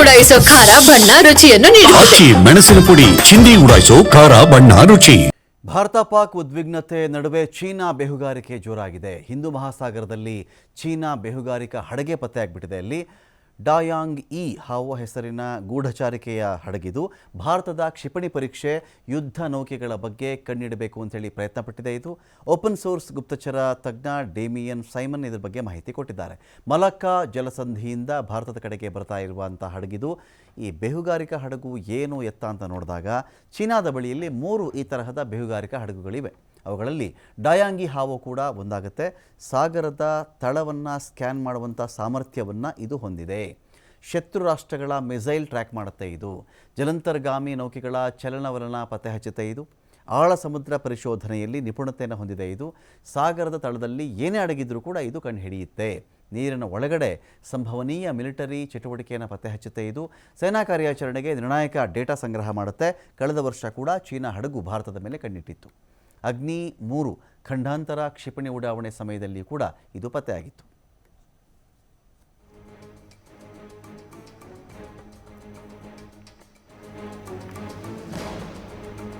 ಉಡಾಯಿಸೋ ಖಾರ ಬಣ್ಣ ರುಚಿಯನ್ನು ನೀಡುತ್ತದೆ ಆಚಿ ಮೆಣಸಿನ ಪುಡಿ ಚಿಂದಿ ಉಡಾಯಿಸೋ ಖಾರ ಬಣ್ಣ ರುಚಿ. ಭಾರತ ಪಾಕ್ ಉದ್ವಿಗ್ನತೆ ನಡುವೆ ಚೀನಾ ಬೇಹುಗಾರಿಕೆ ಜೋರಾಗಿದೆ. ಹಿಂದೂ ಮಹಾಸಾಗರದಲ್ಲಿ ಚೀನಾ ಬೇಹುಗಾರಿಕಾ ಹಡಗೆ ಪತ್ತೆಯಾಗ್ಬಿಟ್ಟಿದೆ. ಅಲ್ಲಿ ಡಾಯಾಂಗ್ ಇ ಹಾವು ಹೆಸರಿನ ಗೂಢಚಾರಿಕೆಯ ಹಡಗಿದು ಭಾರತದ ಕ್ಷಿಪಣಿ ಪರೀಕ್ಷೆ ಯುದ್ಧ ನೌಕೆಗಳ ಬಗ್ಗೆ ಕಣ್ಣಿಡಬೇಕು ಅಂತೇಳಿ ಪ್ರಯತ್ನ ಪಟ್ಟಿದೆ ಇದು. ಓಪನ್ ಸೋರ್ಸ್ ಗುಪ್ತಚರ ತಜ್ಞ ಡೇಮಿಯನ್ ಸೈಮನ್ ಇದರ ಬಗ್ಗೆ ಮಾಹಿತಿ ಕೊಟ್ಟಿದ್ದಾರೆ. ಮಲಕ್ಕಾ ಜಲಸಂಧಿಯಿಂದ ಭಾರತದ ಕಡೆಗೆ ಬರ್ತಾ ಇರುವಂಥ ಹಡಗಿದು, ಈ ಬೇಹುಗಾರಿಕಾ ಹಡಗು ಏನು ಎತ್ತ ಅಂತ ನೋಡಿದಾಗ, ಚೀನಾದ ಬಳಿಯಲ್ಲಿ ಮೂರು ಈ ತರಹದ ಬೇಹುಗಾರಿಕಾ ಹಡಗುಗಳಿವೆ. ಅವುಗಳಲ್ಲಿ ಡಯಾಂಗಿ ಹಾವು ಕೂಡ ಒಂದಾಗುತ್ತೆ. ಸಾಗರದ ತಳವನ್ನು ಸ್ಕ್ಯಾನ್ ಮಾಡುವಂಥ ಸಾಮರ್ಥ್ಯವನ್ನು ಇದು ಹೊಂದಿದೆ. ಶತ್ರು ರಾಷ್ಟ್ರಗಳ ಮಿಸೈಲ್ ಟ್ರ್ಯಾಕ್ ಮಾಡುತ್ತೆ ಇದು. ಜಲಂತರ್ಗಾಮಿ ನೌಕೆಗಳ ಚಲನವಲನ ಪತ್ತೆ ಹಚ್ಚುತ್ತೆ ಇದು. ಆಳ ಸಮುದ್ರ ಪರಿಶೋಧನೆಯಲ್ಲಿ ನಿಪುಣತೆಯನ್ನು ಹೊಂದಿದೆ ಇದು. ಸಾಗರದ ತಳದಲ್ಲಿ ಏನೇ ಅಡಗಿದ್ರೂ ಕೂಡ ಇದು ಕಂಡುಹಿಡಿಯುತ್ತೆ. ನೀರಿನ ಒಳಗಡೆ ಸಂಭವನೀಯ ಮಿಲಿಟರಿ ಚಟುವಟಿಕೆಯನ್ನು ಪತ್ತೆ ಹಚ್ಚುತ್ತೆ ಇದು. ಸೇನಾ ಕಾರ್ಯಾಚರಣೆಗೆ ನಿರ್ಣಾಯಕ ಡೇಟಾ ಸಂಗ್ರಹ ಮಾಡುತ್ತೆ. ಕಳೆದ ವರ್ಷ ಕೂಡ ಚೀನಾ ಹಡಗು ಭಾರತದ ಮೇಲೆ ಕಣ್ಣಿಟ್ಟಿತ್ತು. ಅಗ್ನಿ ಮೂರು ಖಂಡಾಂತರ ಕ್ಷಿಪಣಿ ಉಡಾವಣೆ ಸಮಯದಲ್ಲಿ ಕೂಡ ಇದು ಪತ್ತೆಯಾಗಿತ್ತು.